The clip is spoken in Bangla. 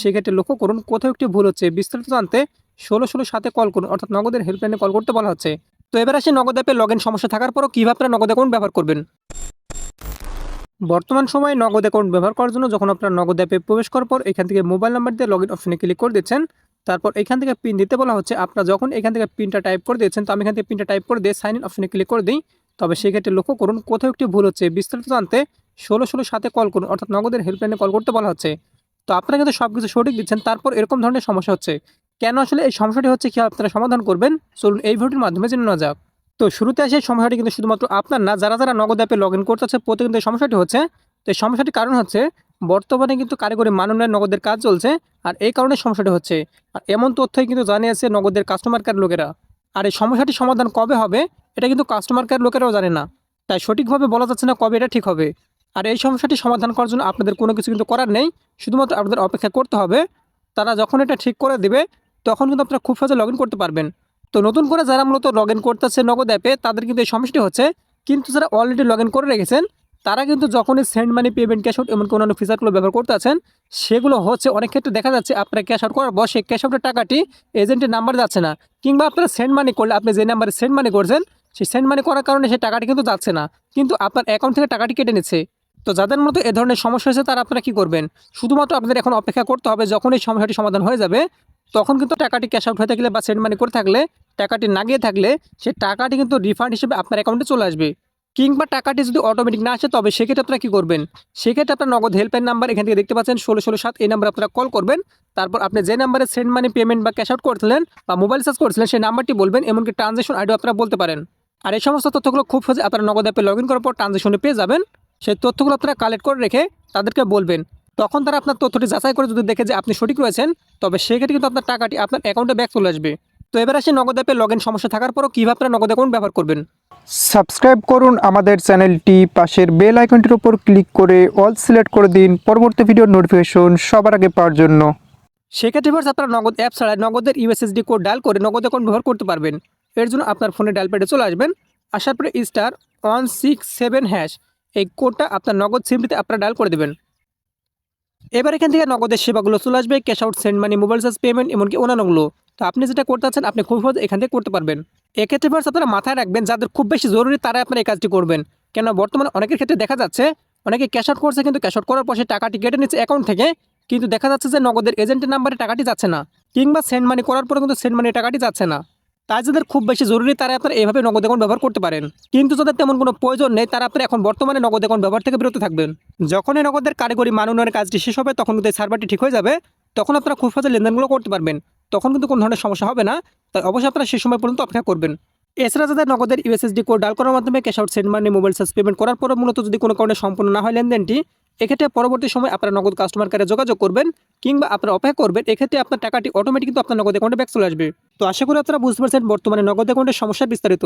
সেক্ষেত্রে লক্ষ্য করুন কোথাও একটি ভুল হচ্ছে। বিস্তারিত জানতে ষোলো ষোলো সাথে কল করুন, অর্থাৎ নগদের হেল্পলাইনে কল করতে বলা হচ্ছে। তো এবার আসে নগদ অ্যাপে লগ সমস্যা থাকার পরও কীভাবে আপনারা নগদ অ্যাকাউন্ট ব্যবহার করবেন? বর্তমান সময়ে নগদ অ্যাকাউন্ট ব্যবহার করার জন্য যখন আপনার নগদ অ্যাপে প্রবেশ করার পর এখান থেকে মোবাইল নাম্বার দিয়ে লগ ইন অপশনে ক্লিক করে দিচ্ছেন, তারপর এখান থেকে পিন দিতে বলা হচ্ছে। আপনার যখন এখান থেকে পিনটা টাইপ করে দিয়েছেন, তো আমি এখান থেকে পিনটা টাইপ করে দিয়ে সাইন ইন অপশনে ক্লিক করে দিই। তবে সেক্ষেত্রে লক্ষ্য করুন কোথাও একটি ভুল হচ্ছে। বিস্তারিত জানতে ষোলো ষোলো সাথে কল করুন, অর্থাৎ নগদের হেল্পলাইনে কল করতে বলা হচ্ছে। তো আপনারা কিন্তু সব কিছু সঠিক দিচ্ছেন। তারপর এরকম ধরনের সমস্যা হচ্ছে। কেন আসলে এই সমস্যাটি হচ্ছে কি আপনারা সমাধান করবেন? চলুন এই ভিডিওটির মাধ্যমে জেনে নেওয়া যাক। তো শুরুতে আসে সমস্যাটি কিন্তু শুধুমাত্র আপনার না, যারা যারা নগদ অ্যাপে লগ ইন করতে হচ্ছে প্রত্যেক কিন্তু সমস্যাটি হচ্ছে। তো এই সমস্যাটির কারণ হচ্ছে, বর্তমানে কিন্তু কারিগরি মাননের নগদের কাজ চলছে, আর এই কারণে সমস্যাটি হচ্ছে। আর এমন তথ্যই কিন্তু জানিয়েছে নগদের কাস্টমার কেয়ার লোকেরা। আর এই সমস্যাটি সমাধান কবে হবে, এটা কিন্তু কাস্টমার কেয়ার লোকেরাও জানে না। তাই সঠিকভাবে বলা যাচ্ছে না কবে এটা ঠিক হবে। আর এই সমস্যাটি সমাধান করার জন্য আপনাদের কোনো কিছু কিন্তু করার নেই। শুধুমাত্র আপনাদের অপেক্ষা করতে হবে, তারা যখন এটা ঠিক করে দেবে, তখন কিন্তু আপনারা খুব সহজে লগ করতে পারবেন। তো নতুন করে যারা মূলত লগ ইন করতেছে নগদ অ্যাপে তাদের কিন্তু এই সমস্যাটি হচ্ছে, কিন্তু যারা অলরেডি লগ করে রেখেছেন, তারা কিন্তু যখনই send money payment cash out এমনকি অন্যান্য ফিচারগুলো ব্যবহার করতে আছেন, সেগুলো হচ্ছে অনেক ক্ষেত্রে দেখা যাচ্ছে আপনারা ক্যাশ আউট করার সেই ক্যাশ আউটের টাকাটি এজেন্টের নাম্বার যাচ্ছে না। কিংবা আপনারা সেন্ড মানি করলে, আপনি যে নাম্বারে সেন্ড মানি করছেন, সেই সেন্ড মানি করার কারণে সেই টাকাটি কিন্তু যাচ্ছে না। কিন্তু আপনার অ্যাকাউন্ট থেকে টাকাটি কেটে নিচ্ছে। তো যাদের মতো এ ধরনের সমস্যা হয়েছে, তারা আপনারা কী করবেন? শুধুমাত্র আপনাদের এখন অপেক্ষা করতে হবে, যখন এই সমস্যাটি সমাধান হয়ে যাবে, তখন কিন্তু টাকাটি ক্যাশ আউট হয়ে থাকলে বা সেন্ড মানি করে থাকলে, টাকাটি না গিয়ে থাকলে, সে টাকাটি কিন্তু রিফান্ড হিসেবে আপনার অ্যাকাউন্টে চলে আসবে। কিংবা টাকাটি যদি অটোমেটিক না আসে, তবে সেক্ষেত্রে আপনারা কী করবেন? সেক্ষেত্রে আপনার নগদ হেল্পলাইন নাম্বার এখান থেকে দেখতে পাচ্ছেন, ষোলো ষোলো সাত, এই নাম্বার আপনারা কল করবেন। তারপর আপনি যে নাম্বারে সেন্ড মানি পেমেন্ট বা ক্যাশ আউট করছিলেন বা মোবাইল চার্জ করছিলেন, সেই নাম্বারটি বলবেন, এমনকি ট্রানজেকশন আইডিও আপনারা বলতে পারেন। আর এই সমস্ত তথ্যগুলো খুব সহজে আপনারা নগদ অ্যাপে লগ ইন করার পর ট্রানজেকশনে পেয়ে যাবেন। সেই তথ্যগুলো আপনারা কালেক্ট করে রেখে তাদেরকে বলবেন। তখন তারা আপনার তথ্যটি যাচাই করে যদি দেখে যে আপনি সঠিক রয়েছেন তবে সেক্ষেত্রে কিন্তু আপনার টাকাটি আপনার অ্যাকাউন্টে ব্যাক চলে আসবে। তো এবার আসে নগদ অ্যাপে লগ ইন সমস্যা থাকার পরও কীভাবে আপনারা নগদ অ্যাকাউন্ট ব্যবহার করবেন। সাবস্ক্রাইব করুন আমাদের চ্যানেলটি পাশের বেল আইকনটির উপর ক্লিক করে অল সিলেক্ট করে দিন। পরবর্তী ভিডিওর নোটিফিকেশন সবার আগে পাওয়ার জন্য। সেক্ষেত্রে ভার্স আপনারা নগদ অ্যাপ ছাড়া নগদের ইউএসএসডি কোড ডায়াল করে নগদ অ্যাকাউন্ট ব্যবহার করতে পারবেন। এর জন্য আপনার ফোনে ডায়াল প্যাডে চলে আসবেন। আসার পরে star one six seven hash এই কোডটা আপনার নগদ সিমটিতে আপনারা ডায়াল করে দেবেন। এবার এখান থেকে নগদের সেবাগুলো চলে আসবে cash out send money mobile charge payment এমনকি অন্যান্যগুলো। তো আপনি যেটা করতে চাচ্ছেন, আপনি খুব সহজে এখান থেকে করতে পারবেন। এক্ষেত্রে ভার্স আপনারা মাথায় রাখবেন, যাদের খুব বেশি জরুরি তারা আপনারা এই কাজটি করবেন। কেন বর্তমানে অনেকের ক্ষেত্রে দেখা যাচ্ছে, অনেকে ক্যাশ আউট করছে কিন্তু ক্যাশ আউট করার পর সে টাকাটি কেটে নিচ্ছে অ্যাকাউন্ট থেকে, কিন্তু দেখা যাচ্ছে যে নগদের এজেন্টের নাম্বারে টাকাটি যাচ্ছে না, কিংবা সেন্ড মানি করার পরে কিন্তু সেন্ড মানি টাকাটি যাচ্ছে না। তাই যাদের খুব বেশি জরুরি তারা আপনারা এইভাবে নগদ অ্যাকাউন্ট ব্যবহার করতে পারেন। কিন্তু যাদের তেমন কোনো প্রয়োজন নেই, তারা আপনারা এখন বর্তমানে নগদ অ্যাকাউন্ট ব্যবহার থেকে বিরত থাকবেন। যখনই নগদের কারিগরি মান উন্নয়নের কাজটি শেষ হবে, তখন কিন্তু সার্ভারটি ঠিক হয়ে যাবে, তখন আপনারা খুব সহজে লেনদেনগুলো করতে পারবেন। তখন কিন্তু কোনো ধরনের সমস্যা হবে না। তাই অবশ্যই আপনারা সেই সময় পর্যন্ত অপেক্ষা করবেন। এছাড়া যাদের নগদের ইউএসএসডি কোড ডাল করার মাধ্যমে cash out send money mobile charge payment করার পরে মূলত যদি কোনো কারণে সম্পূর্ণ না হয় লেনদেনটি এক্ষেত্রে পরবর্তী সময় আপনার নগদ কাস্টমার কেয়ারে যোগাযোগ করবেন কিংবা আপনার অপেক্ষা করবেন, এক্ষেত্রে আপনার টাকাটি অটোমেটিক কিন্তু আপনার নগদ অ্যাকাউন্টে ব্যাক চলে আসবে। তো আশা করি আপনারা বুঝতে পারছেন বর্তমানে নগদ অ্যাকাউন্টের সমস্যা বিস্তারিত।